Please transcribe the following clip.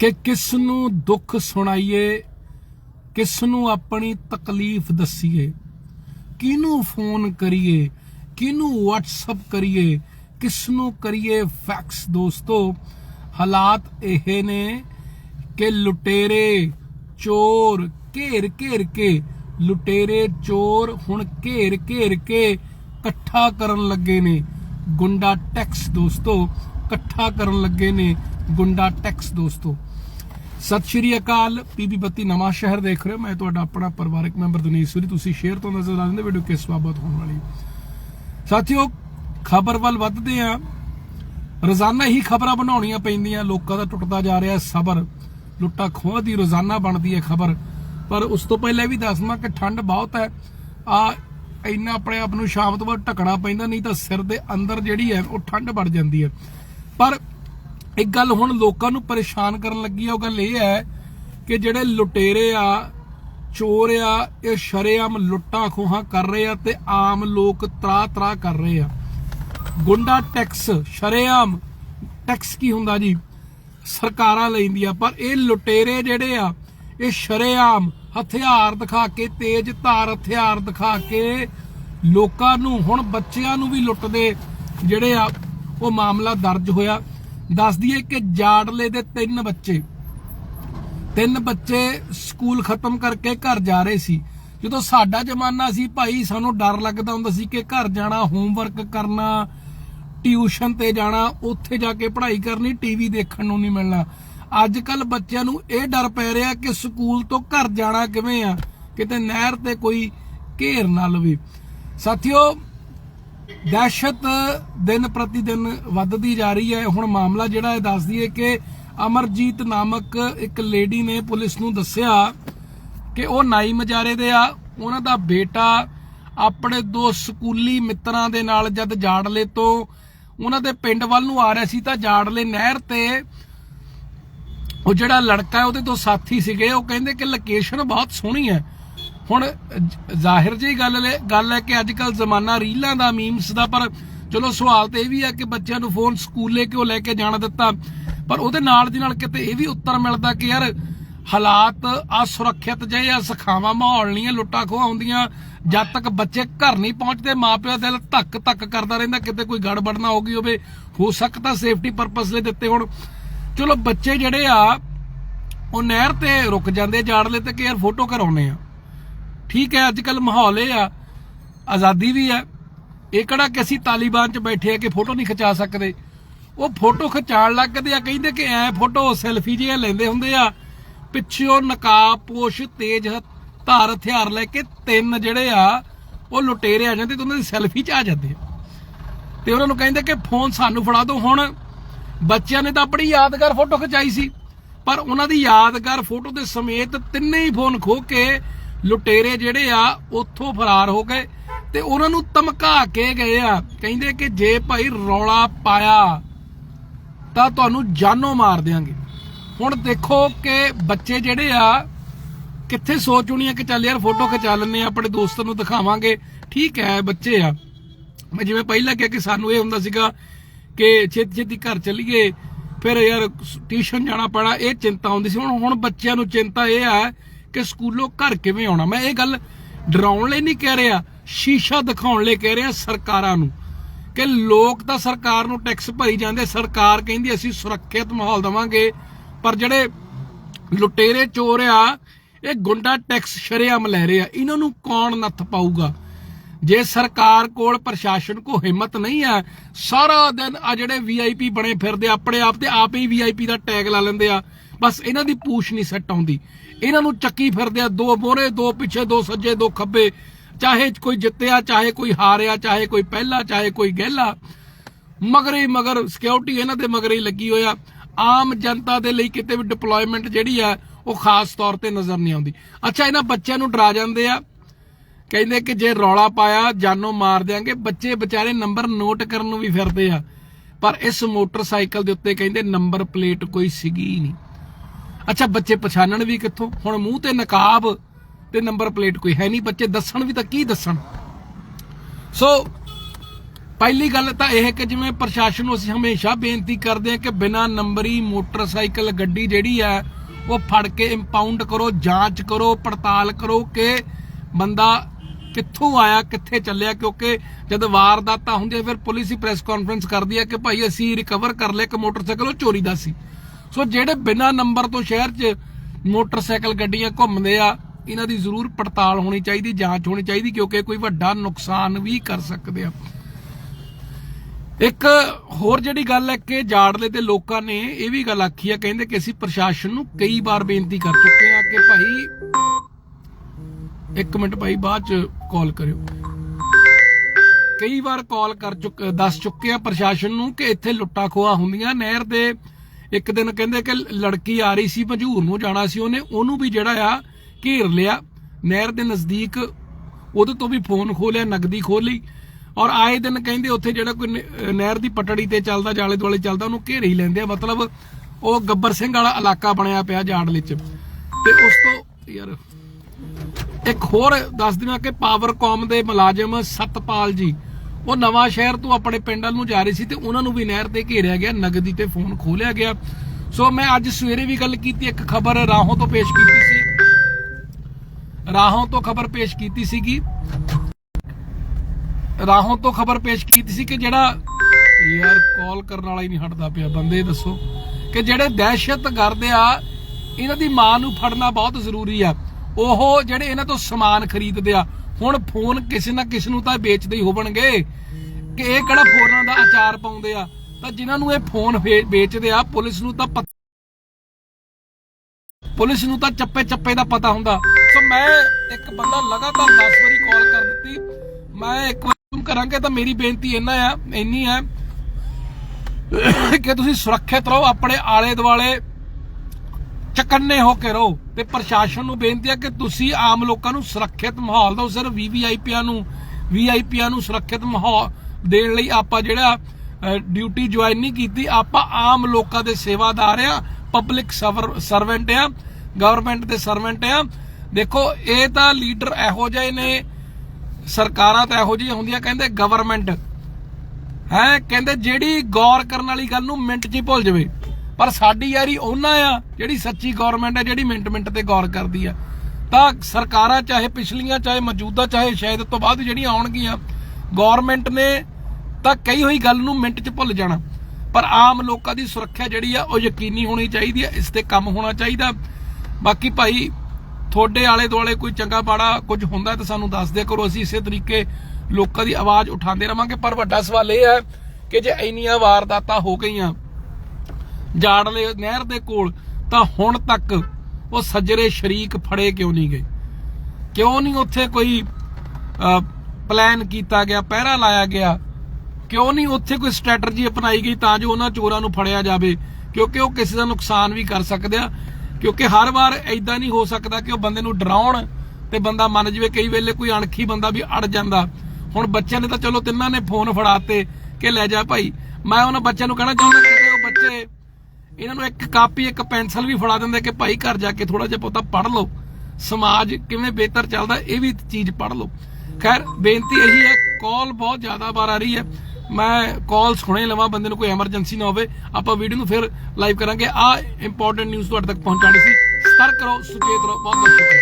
ਕਿ ਕਿਸ ਨੂੰ ਦੁੱਖ ਸੁਣਾਈਏ ਕਿਸ ਨੂੰ ਆਪਣੀ ਤਕਲੀਫ ਦੱਸੀਏ, ਕਿਹਨੂੰ ਫੋਨ ਕਰੀਏ, ਕਿਹਨੂੰ WhatsApp ਕਰੀਏ ਕਿਸ ਨੂੰ ਕਰੀਏ ਫੈਕਸ ਦੋਸਤੋ, ਹਾਲਾਤ ਇਹ ਨੇ ਕਿ ਲੁਟੇਰੇ, ਚੋਰ, ਘੇਰ ਘੇਰ ਕੇ, ਲੁਟੇਰੇ, ਚੋਰ ਹੁਣ ਘੇਰ ਘੇਰ ਕੇ ਇਕੱਠਾ ਕਰਨ ਲੱਗੇ ਨੇ। ਗੁੰਡਾ ਟੈਕਸ ਦੋਸਤੋ, ਇਕੱਠਾ ਕਰਨ ਲੱਗੇ ਨੇ ਗੁੰਡਾ ਟੈਕਸ ਦੋਸਤੋ। ਸਤਿ ਸ਼੍ਰੀ ਅਕਾਲ। ਪੀਬੀ ਬੱਤੀ ਨਵਾਂ ਸ਼ਹਿਰ ਦੇਖ ਰਹੇ ਹੋ। ਮੈਂ ਤੁਹਾਡਾ ਆਪਣਾ ਪਰਿਵਾਰਕ ਮੈਂਬਰ ਦਨੀਸ਼ਵਰੀ ਤੁਸੀਂ ਸ਼ੇਅਰ ਤੋਂ ਨਜ਼ਰ ਆ ਰਹੇ ਵੀਡੀਓ ਕਿਸ ਬਾਬਤ ਹੋਣ ਵਾਲੀ ਸਾਥੀਓ, ਖਬਰ ਵੱਲ ਵੱਧਦੇ ਆ ਰੋਜ਼ਾਨਾ ਹੀ ਖਬਰਾਂ ਬਣਾਉਣੀਆਂ ਪੈਂਦੀਆਂ। ਲੋਕਾਂ ਦਾ ਟੁੱਟਦਾ ਜਾ ਰਿਹਾ ਸਬਰ। ਲੁੱਟਾ ਖੋਹ ਦੀ ਰੋਜ਼ਾਨਾ ਬਣਦੀ ਹੈ ਖਬਰ। ਪਰ ਉਸ ਤੋਂ ਪਹਿਲਾਂ ਇਹ ਵੀ ਦੱਸਣਾ ਕਿ ਠੰਡ ਬਹੁਤ ਹੈ। ਆ ਇੰਨਾ ਆਪਣੇ ਆਪ ਨੂੰ ਸ਼ਾਮ ਤੋਂ ਬਾਅਦ ਢਕਣਾ ਪੈਂਦਾ, ਨਹੀਂ ਤਾਂ ਸਿਰ ਦੇ ਅੰਦਰ ਜਿਹੜੀ ਹੈ, ਉਹ ਠੰਡ ਵੜ ਜਾਂਦੀ ਹੈ। ਪਰ ਇੱਕ ਗੱਲ ਹੁਣ ਲੋਕਾਂ ਨੂੰ ਪਰੇਸ਼ਾਨ ਕਰਨ ਲੱਗੀ ਹੈ ਉਹ ਗੱਲ ਇਹ ਹੈ ਕਿ ਜਿਹੜੇ ਲੁਟੇਰੇ ਆ, ਚੋਰ ਆ, ਇਹ ਸ਼ਰੇਆਮ ਲੁੱਟਾਂ ਖੋਹਾਂ ਕਰ ਰਹੇ ਆ ਤੇ ਆਮ ਲੋਕ ਤਰਾ ਤਰਾ ਕਰ ਰਹੇ ਆ। ਗੁੰਡਾ ਟੈਕਸ, ਸ਼ਰੇਆਮ ਟੈਕਸ ਕੀ ਹੁੰਦਾ ਜੀ? ਸਰਕਾਰਾਂ ਲੈਂਦੀਆਂ, ਪਰ ਇਹ ਲੁਟੇਰੇ ਜਿਹੜੇ ਆ, ਇਹ ਸ਼ਰੇਆਮ ਹਥਿਆਰ ਦਿਖਾ ਕੇ, ਤੇਜ਼ ਧਾਰ ਹਥਿਆਰ ਦਿਖਾ ਕੇ ਲੋਕਾਂ ਨੂੰ, ਹੁਣ ਬੱਚਿਆਂ ਨੂੰ ਵੀ ਲੁੱਟਦੇ ਜਿਹੜੇ ਆ, ਉਹ ਮਾਮਲਾ ਦਰਜ ਹੋਇਆ। ਦੱਸ ਦਈਏ ਕਿ ਜਾੜਲੇ ਦੇ ਤਿੰਨ ਬੱਚੇ ਤਿੰਨ ਬੱਚੇ ਸਕੂਲ ਖਤਮ ਕਰਕੇ ਘਰ ਜਾ ਰਹੇ ਸੀ। ਜਦੋਂ ਸਾਡਾ ਜ਼ਮਾਨਾ ਸੀ ਭਾਈ, ਸਾਨੂੰ ਡਰ ਲੱਗਦਾ ਹੁੰਦਾ ਸੀ ਕਿ ਘਰ ਜਾਣਾ ਹੋਮਵਰਕ ਕਰਨਾ ਟਿਊਸ਼ਨ ਤੇ ਜਾਣਾ, ਉੱਥੇ ਜਾ ਕੇ ਪੜ੍ਹਾਈ ਕਰਨੀ ਟੀਵੀ ਦੇਖਣ ਨੂੰ ਨਹੀਂ ਮਿਲਣਾ। ਅੱਜ ਕੱਲ ਬੱਚਿਆਂ ਨੂੰ ਇਹ ਡਰ ਪੈ ਰਿਹਾ ਕਿ ਸਕੂਲ ਤੋਂ ਘਰ ਜਾਣਾ ਕਿਵੇਂ ਆ? ਕਿਤੇ ਨਹਿਰ ਤੇ ਕੋਈ ਘੇਰ ਨਾ ਲਵੇ। ਸਾਥੀਓ ਦਹਿਸ਼ਤ ਦਿਨ ਪ੍ਰਤੀ ਦਿਨ ਵੱਧਦੀ ਜਾ ਰਹੀ ਹੈ। ਹੁਣ ਮਾਮਲਾ ਜਿਹੜਾ ਇਹ ਦੱਸਦੀ ਹੈ ਕਿ ਅਮਰਜੀਤ ਨਾਮਕ ਇੱਕ ਲੇਡੀ ਨੇ ਪੁਲਿਸ ਨੂੰ ਦੱਸਿਆ ਕਿ ਉਹ ਨਾਈ ਮਜਾਰੇ ਦੇ ਆ। ਉਹਨਾਂ ਦਾ ਬੇਟਾ ਆਪਣੇ ਦੋ ਸਕੂਲੀ ਮਿੱਤਰਾਂ ਦੇ ਨਾਲ ਜਦ ਜਾੜਲੇ ਤੋਂ ਉਹਨਾਂ ਦੇ ਪਿੰਡ ਵੱਲ ਨੂੰ ਆ ਰਿਹਾ ਸੀ ਤਾਂ ਜਾੜਲੇ ਨਹਿਰ ਤੇ ਉਹ ਜਿਹੜਾ ਲੜਕਾ ਹੈ, ਉਹਦੇ ਦੋ ਸਾਥੀ ਸੀਗੇ। ਉਹ ਕਹਿੰਦੇ ਕਿ ਲੋਕੇਸ਼ਨ ਬਹੁਤ ਸੋਹਣੀ ਹੈ। ਹੁਣ ਜ਼ਾਹਿਰ ਜਿਹੀ ਗੱਲ ਗੱਲ ਹੈ ਕਿ ਅੱਜ ਕੱਲ ਜ਼ਮਾਨਾ ਰੀਲਾਂ ਦਾ ਮੀਮਸ ਦਾ, ਪਰ ਚਲੋ ਸਵਾਲ ਤੇ ਇਹ ਵੀ ਆ ਕਿ ਬੱਚਿਆਂ ਨੂੰ ਫੋਨ ਸਕੂਲੇ ਕਿਉਂ ਲੈ ਕੇ ਜਾਣਾ ਦਿੱਤਾ? ਪਰ ਉਹਦੇ ਨਾਲ ਦੀ ਨਾਲ ਕਿਤੇ ਇਹ ਵੀ ਉੱਤਰ ਮਿਲਦਾ ਕਿ ਯਾਰ ਹਾਲਾਤ ਅਸੁਰੱਖਿਅਤ ਜਿਹੇ ਆ, ਸਖਾਵਾ ਮਾਹੌਲ ਨਹੀਂ ਆ, ਲੁੱਟਾਂ ਖੋਹਾਂ ਹੁੰਦੀਆਂ, ਜਦ ਤੱਕ ਬੱਚੇ ਘਰ ਨਹੀਂ ਪਹੁੰਚਦੇ ਮਾਪਿਆਂ ਦਾ ਦਿਲ ਧੱਕ ਧੱਕ ਕਰਦਾ ਰਹਿੰਦਾ, ਕਿਤੇ ਕੋਈ ਗੜਬੜ ਨਾ ਹੋ ਗਈ ਹੋਵੇ, ਹੋ ਸਕਦਾ ਸੇਫਟੀ ਪਰਪਸ ਲਈ ਦਿੱਤੇ ਹੁਣ। ਚਲੋ ਬੱਚੇ ਜਿਹੜੇ ਆ, ਉਹ ਨਹਿਰ ਤੇ ਰੁਕ ਜਾਂਦੇ ਜਾੜ ਲੈ ਤੇ ਕਿ ਯਾਰ ਫੋਟੋ ਕਰਾਉਣੇ ਆ। ਠੀਕ ਹੈ, ਅੱਜ ਕੱਲ ਮਾਹੌਲ ਇਹ ਆ, ਆਜ਼ਾਦੀ ਵੀ ਹੈ। ਇਹ ਕਿਹੜਾ ਕਿ ਅਸੀਂ ਤਾਲਿਬਾਨ 'ਚ ਬੈਠੇ ਆ ਕਿ ਫੋਟੋ ਨਹੀਂ ਖਿਚਾ ਸਕਦੇ? ਉਹ ਫੋਟੋ ਖਿਚਾਣ ਲੱਗਦੇ ਆ, ਕਹਿੰਦੇ ਕਿ ਐ ਫੋਟੋ ਸੈਲਫੀ ਜਿਹੀਆਂ ਲੈਂਦੇ ਹੁੰਦੇ ਆ। ਪਿੱਛੋਂ ਨਕਾਬ ਪੋਸ਼ ਤੇਜ਼ ਧਾਰ ਹਥਿਆਰ ਲੈ ਕੇ ਤਿੰਨ ਜਿਹੜੇ ਆ, ਉਹ ਲੁਟੇਰੇ ਆ ਜਾਂਦੇ ਤੇ ਉਹਨਾਂ ਦੀ ਸੈਲਫੀ 'ਚ ਆ ਜਾਂਦੇ ਆ। ਤੇ ਉਹਨਾਂ ਨੂੰ ਕਹਿੰਦੇ ਕਿ ਫੋਨ ਸਾਨੂੰ ਫੜਾ ਦਿਓ। ਹੁਣ ਬੱਚਿਆਂ ਨੇ ਤਾਂ ਆਪਣੀ ਯਾਦਗਾਰ ਫੋਟੋ ਖਿਚਾਈ ਸੀ, ਪਰ ਉਹਨਾਂ ਦੀ ਯਾਦਗਾਰ ਫੋਟੋ ਦੇ ਸਮੇਤ ਤਿੰਨੇ ਹੀ ਫੋਨ ਖੋ ਕੇ ਲੁਟੇਰੇ ਜਿਹੜੇ ਆ, ਉੱਥੋਂ ਫਰਾਰ ਹੋ ਗਏ ਤੇ ਉਹਨਾਂ ਨੂੰ ਧਮਕਾ ਕੇ ਗਏ ਆ। ਕਹਿੰਦੇ ਕਿ ਜੇ ਭਾਈ ਰੌਲਾ ਪਾਇਆ ਤਾਂ ਤੁਹਾਨੂੰ ਜਾਨੋਂ ਮਾਰ ਦਿਆਂਗੇ। ਹੁਣ ਦੇਖੋ ਕਿ ਬੱਚੇ ਜਿਹੜੇ ਆ, ਕਿੱਥੇ ਸੋਚ ਹੋਣੀ ਆ ਕਿ ਚੱਲ ਯਾਰ ਫੋਟੋ ਖਿਚਾ ਲੈਣੇ ਆ, ਆਪਣੇ ਦੋਸਤਾਂ ਨੂੰ ਦਿਖਾਵਾਂਗੇ। ਠੀਕ ਹੈ, ਬੱਚੇ ਆ। ਮੈਂ ਜਿਵੇਂ ਪਹਿਲਾਂ ਕਿਹਾ ਕਿ ਸਾਨੂੰ ਇਹ ਹੁੰਦਾ ਸੀਗਾ ਕਿ ਛੇਤੀ ਛੇਤੀ ਘਰ ਚੱਲੀਏ, ਫਿਰ ਯਾਰ ਟਿਊਸ਼ਨ ਜਾਣਾ ਪੈਣਾ, ਇਹ ਚਿੰਤਾ ਹੁੰਦੀ ਸੀ। ਹੁਣ ਹੁਣ ਬੱਚਿਆਂ ਨੂੰ ਚਿੰਤਾ ਇਹ ਆ ਕਿ ਸਕੂਲੋਂ ਘਰ ਕਿਵੇਂ ਆਉਣਾ? ਮੈਂ ਇਹ ਗੱਲ ਡਰਾਉਣ ਲਈ ਨਹੀਂ ਕਹਿ ਰਿਹਾ, ਸ਼ੀਸ਼ਾ ਦਿਖਾਉਣ ਲਈ ਕਹਿ ਰਿਹਾ ਸਰਕਾਰਾਂ ਨੂੰ ਕਿ ਲੋਕ ਤਾਂ ਸਰਕਾਰ ਨੂੰ ਟੈਕਸ ਭਰੀ ਜਾਂਦੇ, ਸਰਕਾਰ ਕਹਿੰਦੀ ਅਸੀਂ ਸੁਰੱਖਿਅਤ ਮਾਹੌਲ ਦਵਾਂਗੇ, ਪਰ ਜਿਹੜੇ ਲੁਟੇਰੇ ਚੋਰ ਆ, ਇਹ ਗੁੰਡਾ ਟੈਕਸ ਸ਼ਰੇਆਮ ਲੈ ਰਹੇ ਆ। ਇਹਨਾਂ ਨੂੰ ਕੌਣ ਨੱਥ ਪਾਊਗਾ? ਜੇ ਸਰਕਾਰ ਕੋਲ ਪ੍ਰਸ਼ਾਸਨ ਕੋ ਹਿੰਮਤ ਨਹੀਂ ਆ, ਸਾਰਾ ਦਿਨ ਆ ਜਿਹੜੇ ਵੀਆਈਪੀ ਬਣੇ ਫਿਰਦੇ ਆਪਣੇ ਆਪ ਤੇ ਆਪ ਹੀ ਵੀਆਈਪੀ ਦਾ ਟੈਗ ਲਾ ਲੈਂਦੇ ਆ। ਬਸ ਇਹਨਾਂ ਦੀ ਪੂਛ ਨਹੀਂ ਸੈੱਟ ਆਉਂਦੀ। ਇਹਨਾਂ ਨੂੰ ਚੱਕੀ ਫਿਰਦੇ ਆ, ਦੋ ਮੋਰੇ ਦੋ ਪਿੱਛੇ, ਦੋ ਸੱਜੇ, ਦੋ ਖੱਬੇ। ਚਾਹੇ ਕੋਈ ਜਿੱਤਿਆ, ਚਾਹੇ ਕੋਈ ਹਾਰਿਆ, ਚਾਹੇ ਕੋਈ ਪਹਿਲਾ, ਚਾਹੇ ਕੋਈ ਗਹਿਲਾ। ਮਗਰੇ ਹੀ ਮਗਰ ਸਿਕਿਉਰਿਟੀ ਇਹਨਾਂ ਦੇ ਮਗਰੇ ਹੀ ਲੱਗੀ ਹੋਇਆ ਆਮ ਜਨਤਾ ਦੇ ਲਈ ਕਿਤੇ ਵੀ ਡਿਪਲੋਇਮੈਂਟ ਜਿਹੜੀ ਆ, ਉਹ ਖਾਸ ਤੌਰ ਤੇ ਨਜ਼ਰ ਨਹੀਂ ਆਉਂਦੀ। ਅੱਛਾ, ਇਹਨਾਂ ਬੱਚਿਆਂ ਨੂੰ ਡਰਾ ਜਾਂਦੇ ਆ। ਕਹਿੰਦੇ ਕਿ ਜੇ ਰੌਲਾ ਪਾਇਆ, ਜਾਨੋਂ ਮਾਰ ਦਿਆਂਗੇ। ਬੱਚੇ ਵਿਚਾਰੇ ਨੰਬਰ ਨੋਟ ਕਰਨ ਨੂੰ ਵੀ ਫਿਰਦੇ ਆ। ਪਰ ਇਸ ਮੋਟਰਸਾਈਕਲ ਦੇ ਉੱਤੇ ਕਹਿੰਦੇ ਨੰਬਰ ਪਲੇਟ ਕੋਈ ਸੀਗੀ ਨਹੀਂ। ਅੱਛਾ, ਬੱਚੇ ਪਛਾਣਨ ਵੀ ਕਿੱਥੋਂ? ਹੁਣ ਮੂੰਹ ਤੇ ਨਕਾਬ ਤੇ ਨੰਬਰ ਪਲੇਟ ਕੋਈ ਹੈ ਨਹੀਂ, ਬੱਚੇ ਦੱਸਣ ਵੀ ਤਾਂ ਕੀ ਦੱਸਣ? ਸੋ ਪਹਿਲੀ ਗੱਲ ਤਾਂ ਇਹ ਹੈ ਕਿ ਜਿਵੇਂ ਪ੍ਰਸ਼ਾਸਨ ਨੂੰ ਅਸੀਂ ਹਮੇਸ਼ਾ ਬੇਨਤੀ ਕਰਦੇ ਹਾਂ ਕਿ ਬਿਨਾਂ ਨੰਬਰੀ ਮੋਟਰਸਾਈਕਲ ਗੱਡੀ ਜਿਹੜੀ ਆ ਉਹ ਫੜ ਕੇ ਇੰਪਾਊਂਡ ਕਰੋ, ਜਾਂਚ ਕਰੋ, ਪੜਤਾਲ ਕਰੋ ਕਿ ਬੰਦਾ ਕਿੱਥੋਂ ਆਇਆ, ਕਿੱਥੇ ਚੱਲਿਆ, ਕਿਉਂਕਿ ਜਦ ਵਾਰਦਾਤਾਂ ਹੁੰਦੀਆਂ, ਫਿਰ ਪੁਲਿਸ ਹੀ ਪ੍ਰੈਸ ਕਾਨਫਰੰਸ ਕਰਦੀ ਹੈ ਕਿ ਭਾਈ ਅਸੀਂ ਰਿਕਵਰ ਕਰ ਲਿਆ ਕਿ ਮੋਟਰਸਾਈਕਲ ਉਹ ਚੋਰੀ ਦਾ ਸੀ। ਸੋ ਜਿਹੜੇ ਬਿਨਾਂ ਨੰਬਰ ਤੋਂ ਸ਼ਹਿਰ 'ਚ ਮੋਟਰਸਾਈਕਲ ਗੱਡੀਆਂ ਘੁੰਮਦੇ ਆ, ਇਹਨਾਂ ਦੀ ਜ਼ਰੂਰ ਪੜਤਾਲ ਹੋਣੀ ਚਾਹੀਦੀ, ਜਾਂਚ ਹੋਣੀ ਚਾਹੀਦੀ, ਕਿਉਂਕਿ ਕੋਈ ਵੱਡਾ ਨੁਕਸਾਨ ਵੀ ਕਰ ਸਕਦੇ ਆ। ਇੱਕ ਹੋਰ ਜਿਹੜੀ ਗੱਲ ਹੈ ਕਿ ਜਾੜਲੇ ਦੇ ਲੋਕਾਂ ਨੇ ਇਹ ਵੀ ਗੱਲ ਆਖੀ ਹੈ, ਕਹਿੰਦੇ ਕਿ ਅਸੀਂ ਪ੍ਰਸ਼ਾਸਨ ਨੂੰ ਕਈ ਵਾਰ ਬੇਨਤੀ ਕਰ ਚੁੱਕੇ ਆ ਕਿ ਭਾਈ ਇੱਕ ਮਿੰਟ ਭਾਈ ਬਾਅਦ ਚ ਕਾਲ ਕਰਿਓ। ਕਈ ਵਾਰ ਕਾਲ ਕਰ ਚੁੱਕ, ਦੱਸ ਚੁੱਕੇ ਆ ਪ੍ਰਸ਼ਾਸਨ ਨੂੰ ਕਿ ਇੱਥੇ ਲੁੱਟਾਂ ਖੋਆ ਹੁੰਦੀਆਂ, ਨਹਿਰ ਦੇ ਇੱਕ ਦਿਨ ਕਹਿੰਦੇ ਕਿ ਲੜਕੀ ਆ ਰਹੀ ਸੀ ਮਜੂਰ ਨੂੰ ਜਾਣਾ ਸੀ ਉਹਨੇ, ਉਹਨੂੰ ਵੀ ਜਿਹੜਾ ਆ ਘੇਰ ਲਿਆ। ਨਹਿਰ ਦੇ ਨਜ਼ਦੀਕ ਉਹਦੇ ਤੋਂ ਵੀ ਫੋਨ ਖੋਲਿਆ, ਨਗਦੀ ਖੋਲੀ। ਔਰ ਆਏ ਦਿਨ ਕਹਿੰਦੇ ਉੱਥੇ ਜਿਹੜਾ ਕੋਈ ਨਹਿਰ ਦੀ ਪਟੜੀ ਤੇ ਚੱਲਦਾ, ਜਾਲੇ ਦੁਆਲੇ ਚੱਲਦਾ, ਉਹਨੂੰ ਘੇਰੇ ਹੀ ਲੈਂਦੇ ਆ। ਮਤਲਬ ਉਹ ਗੱਬਰ ਸਿੰਘ ਵਾਲਾ ਇਲਾਕਾ ਬਣਿਆ ਪਿਆ ਜਾੜਲੇ ਚ। ਤੇ ਉਸ ਤੋਂ ਯਾਰ, ਇੱਕ ਹੋਰ ਦੱਸ ਦਿਆਂ ਕਿ ਪਾਵਰਕਾਮ ਦੇ ਮੁਲਾਜ਼ਮ ਸਤਪਾਲ ਜੀ ਉਹ ਨਵਾਂ ਸ਼ਹਿਰ ਤੋਂ ਆਪਣੇ ਪਿੰਡ ਵੱਲ ਨੂੰ ਜਾ ਰਹੇ ਸੀ ਤੇ ਉਹਨਾਂ ਨੂੰ ਵੀ ਨਹਿਰ ਤੇ ਘੇਰਿਆ ਗਿਆ, ਨਗਦੀ ਤੇ ਫੋਨ ਖੋਲਿਆ ਗਿਆ। ਸੋ ਮੈਂ ਅੱਜ ਸਵੇਰੇ ਵੀ ਗੱਲ ਕੀਤੀ, ਇੱਕ ਖਬਰ ਰਾਹੋਂ ਤੋਂ ਪੇਸ਼ ਕੀਤੀ ਸੀ। ਰਾਹੋਂ ਤੋਂ ਖਬਰ ਪੇਸ਼ ਕੀਤੀ ਸੀਗੀ। ਰਾਹੋਂ ਤੋਂ ਖਬਰ ਪੇਸ਼ ਕੀਤੀ ਸੀ ਕਿ ਜਿਹੜਾ ਯਾਰ ਕਾਲ ਕਰਨ ਵਾਲਾ ਹੀ ਨਹੀਂ ਹਟਦਾ ਪਿਆ, ਬੰਦੇ ਦੱਸੋ। ਕਿ ਜਿਹੜੇ ਦਹਿਸ਼ਤ ਦਹਿਸ਼ਤਗਰਦ ਆ, ਇਹਨਾਂ ਦੀ ਮਾਂ ਨੂੰ ਫੜਨਾ ਬਹੁਤ ਜ਼ਰੂਰੀ ਆ। ਉਹ ਜਿਹੜੇ ਇਹਨਾਂ ਤੋਂ ਸਮਾਨ ਖਰੀਦਦੇ ਆ ਹੁਣ ਫੋਨ ਕਿਸੇ ਨਾ ਕਿਸੇ ਨੂੰ ਤਾਂ ਵੇਚਦੇ ਹੀ ਹੋਣਗੇ ਕਿ ਇਹ ਕਿਹੜਾ ਫੋਨਾਂ ਦਾ ਅਚਾਰ ਪਾਉਂਦੇ ਆ। ਤਾਂ ਜਿਨ੍ਹਾਂ ਨੂੰ ਇਹ ਫੋਨ ਵੇਚਦੇ ਆ, ਪੁਲਿਸ ਨੂੰ ਤਾਂ ਪੁਲਿਸ ਨੂੰ ਤਾਂ ਚੱਪੇ ਚੱਪੇ ਦਾ ਪਤਾ ਹੁੰਦਾ। ਸੋ ਮੈਂ ਇੱਕ ਬੰਦਾ ਲਗਾਤਾਰ 10 ਵਾਰੀ ਕਾਲ ਕਰ ਦਿੱਤੀ। ਮੈਂ ਇੱਕ ਵਾਰ ਕਰਾਂਗੇ ਤਾਂ ਮੇਰੀ ਬੇਨਤੀ ਇੰਨਾ ਆ, ਇੰਨੀ ਆ ਕਿ ਤੁਸੀਂ ਸੁਰੱਖਿਅਤ ਰਹੋ, ਆਪਣੇ ਆਲੇ ਦੁਆਲੇ ਚਕੰਨੇ ਹੋ ਕੇ ਰਹੋ। ਤੇ ਪ੍ਰਸ਼ਾਸਨ ਨੂੰ ਬੇਨਤੀ ਹੈ ਕਿ ਤੁਸੀਂ ਆਮ ਲੋਕਾਂ ਨੂੰ ਸੁਰੱਖਿਅਤ ਮਾਹੌਲ ਦਿਓ, ਸਿਰਫ ਵੀਵੀਆਈਪੀਆਂ ਨੂੰ ਵੀਆਈਪੀਆਂ ਨੂੰ ਸੁਰੱਖਿਅਤ ਮਾਹੌਲ ਦੇਣ ਲਈ ਆਪਾਂ ਜਿਹੜਾ ਡਿਊਟੀ ਜੁਆਇਨ ਨਹੀਂ ਕੀਤੀ, ਆਪਾਂ ਆਮ ਲੋਕਾਂ ਦੇ ਸੇਵਾਦਾਰ ਆ, ਪਬਲਿਕ ਸਰਵੈਂਟ ਆ, ਗਵਰਨਮੈਂਟ ਦੇ ਸਰਵੈਂਟ ਆ। ਦੇਖੋ, ਇਹ ਤਾਂ ਲੀਡਰ ਇਹੋ ਜਿਹੇ ਨੇ, ਸਰਕਾਰਾਂ ਤਾਂ ਇਹੋ ਜਿਹੀਆਂ ਹੁੰਦੀਆਂ, ਕਹਿੰਦੇ ਗਵਰਨਮੈਂਟ। ਹੈ, ਕਹਿੰਦੇ ਜਿਹੜੀ ਗੌਰ ਕਰਨ ਵਾਲੀ ਗੱਲ ਨੂੰ ਮਿੰਟ 'ਚ ਹੀ ਭੁੱਲ ਜਾਵੇ। ਪਰ ਸਾਡੀ ਯਾਰੀ ਉਹਨਾਂ ਆ ਜਿਹੜੀ ਸੱਚੀ ਗਵਰਨਮੈਂਟ ਆ ਜਿਹੜੀ ਮਿੰਟ ਮਿੰਟ ਤੇ ਗੌਰ ਕਰਦੀ ਆ। ਤਾਂ ਸਰਕਾਰਾਂ ਚਾਹੇ ਪਿਛਲੀਆਂ, ਚਾਹੇ ਮੌਜੂਦਾ, ਚਾਹੇ ਸ਼ਾਇਦ ਤੋਂ ਬਾਅਦ ਜਿਹੜੀਆਂ ਆਉਣਗੀਆਂ ਗਵਰਨਮੈਂਟ ਨੇ ਤਾਂ ਕਈ ਹੋਈ ਗੱਲ ਨੂੰ ਮਿੰਟ 'ਚ ਭੁੱਲ ਜਾਣਾ। ਪਰ ਆਮ ਲੋਕਾਂ ਦੀ ਸੁਰੱਖਿਆ ਜਿਹੜੀ ਆ, ਉਹ ਯਕੀਨੀ ਹੋਣੀ ਚਾਹੀਦੀ ਆ, ਇਸ ਤੇ ਕੰਮ ਹੋਣਾ ਚਾਹੀਦਾ। ਬਾਕੀ ਭਾਈ, ਤੁਹਾਡੇ ਆਲੇ ਦੁਆਲੇ ਕੋਈ ਚੰਗਾ ਬਾੜਾ ਕੁਝ ਹੁੰਦਾ ਤਾਂ ਸਾਨੂੰ ਦੱਸ ਦਿਆ ਕਰੋ। ਅਸੀਂ ਇਸੇ ਤਰੀਕੇ ਲੋਕਾਂ ਦੀ ਆਵਾਜ਼ ਉਠਾਉਂਦੇ ਰਵਾਂਗੇ। ਪਰ ਵੱਡਾ ਸਵਾਲ ਇਹ ਹੈ ਕਿ ਜੇ ਇੰਨੀਆਂ ਵਾਰਦਾਤਾਂ ਹੋ ਗਈਆਂ ਜਾੜਲੇ ਨਹਿਰ ਦੇ ਕੋਲ, ਤਾਂ ਹੁਣ ਤੱਕ ਉਹ ਸੱਜਰੇ ਸ਼ਰੀਕ ਫੜੇ ਕਿਉਂ ਨਹੀਂ ਗਏ? ਕਿਉਂ ਨਹੀਂ ਉੱਥੇ ਕੋਈ ਪਲਾਨ ਕੀਤਾ ਗਿਆ, ਪਹਿਰਾ ਲਾਇਆ ਗਿਆ? ਕਿਉਂ ਨਹੀਂ ਉੱਥੇ ਕੋਈ ਸਟ੍ਰੈਟਜੀ ਅਪਣਾਈ ਗਈ ਤਾਂ ਜੋ ਉਹਨਾਂ ਚੋਰਾਂ ਨੂੰ ਫੜਿਆ ਜਾਵੇ? ਕਿਉਂਕਿ ਉਹ ਕਿਸੇ ਦਾ ਨੁਕਸਾਨ ਵੀ ਕਰ ਸਕਦੇ ਆ। ਕਿਉਂਕਿ ਹਰ ਵਾਰ ਐਦਾਂ ਨਹੀਂ ਹੋ ਸਕਦਾ ਕਿ ਉਹ ਬੰਦੇ ਨੂੰ ਡਰਾਉਣ ਤੇ ਬੰਦਾ ਮੰਨ ਜਵੇ ਕਈ ਵੇਲੇ ਕੋਈ ਅਣਖੀ ਬੰਦਾ ਵੀ ਅੜ ਜਾਂਦਾ। ਹੁਣ ਬੱਚਿਆਂ ਨੇ ਤਾਂ ਚਲੋ ਤਿੰਨਾਂ ਨੇ ਫੋਨ ਫੜਾਤੇ ਕਿ ਲੈ ਜਾ ਭਾਈ, ਮੈਂ ਉਹਨਾਂ ਬੱਚਿਆਂ ਨੂੰ ਕਹਿਣਾ ਚਾਹੁੰਦਾ ਕਿ ਉਹ ਬੱਚੇ ਇਹਨਾਂ ਨੂੰ ਇੱਕ ਕਾਪੀ, ਇੱਕ ਪੈਨਸਲ ਵੀ ਫੜਾ ਦਿੰਦੇ ਕਿ ਭਾਈ ਘਰ ਜਾ ਕੇ ਥੋੜਾ ਜਿਹਾ ਪੋਤਾ ਪੜ੍ਹ ਲਓ। ਸਮਾਜ ਕਿਵੇਂ ਬਿਹਤਰ ਚੱਲਦਾ, ਇਹ ਵੀ ਚੀਜ਼ ਪੜ ਲਓ। ਖੈਰ, ਬੇਨਤੀ ਇਹੀ ਹੈ ਕਾਲ ਬਹੁਤ ਜ਼ਿਆਦਾ ਬਾਰ ਆ ਰਹੀ ਹੈ। ਮੈਂ ਕਾਲ ਸੁਣੇ ਲਵਾਂ, ਬੰਦੇ ਨੂੰ ਕੋਈ ਐਮਰਜੈਂਸੀ ਨਾ ਹੋਵੇ। ਆਪਾਂ ਵੀਡੀਓ ਨੂੰ ਫਿਰ ਲਾਈਵ ਕਰਾਂਗੇ। ਆ ਇੰਪੋਰਟੈਂਟ ਨਿਊਜ਼ ਤੁਹਾਡੇ ਤੱਕ ਪਹੁੰਚਾਣੀ ਸੀ। ਸਤਰ ਰਹੋ ਸੁਚੇਤ ਰਹੋ, ਬਹੁਤ ਬਹੁਤ ਸ਼ੁਕਰੀਆ।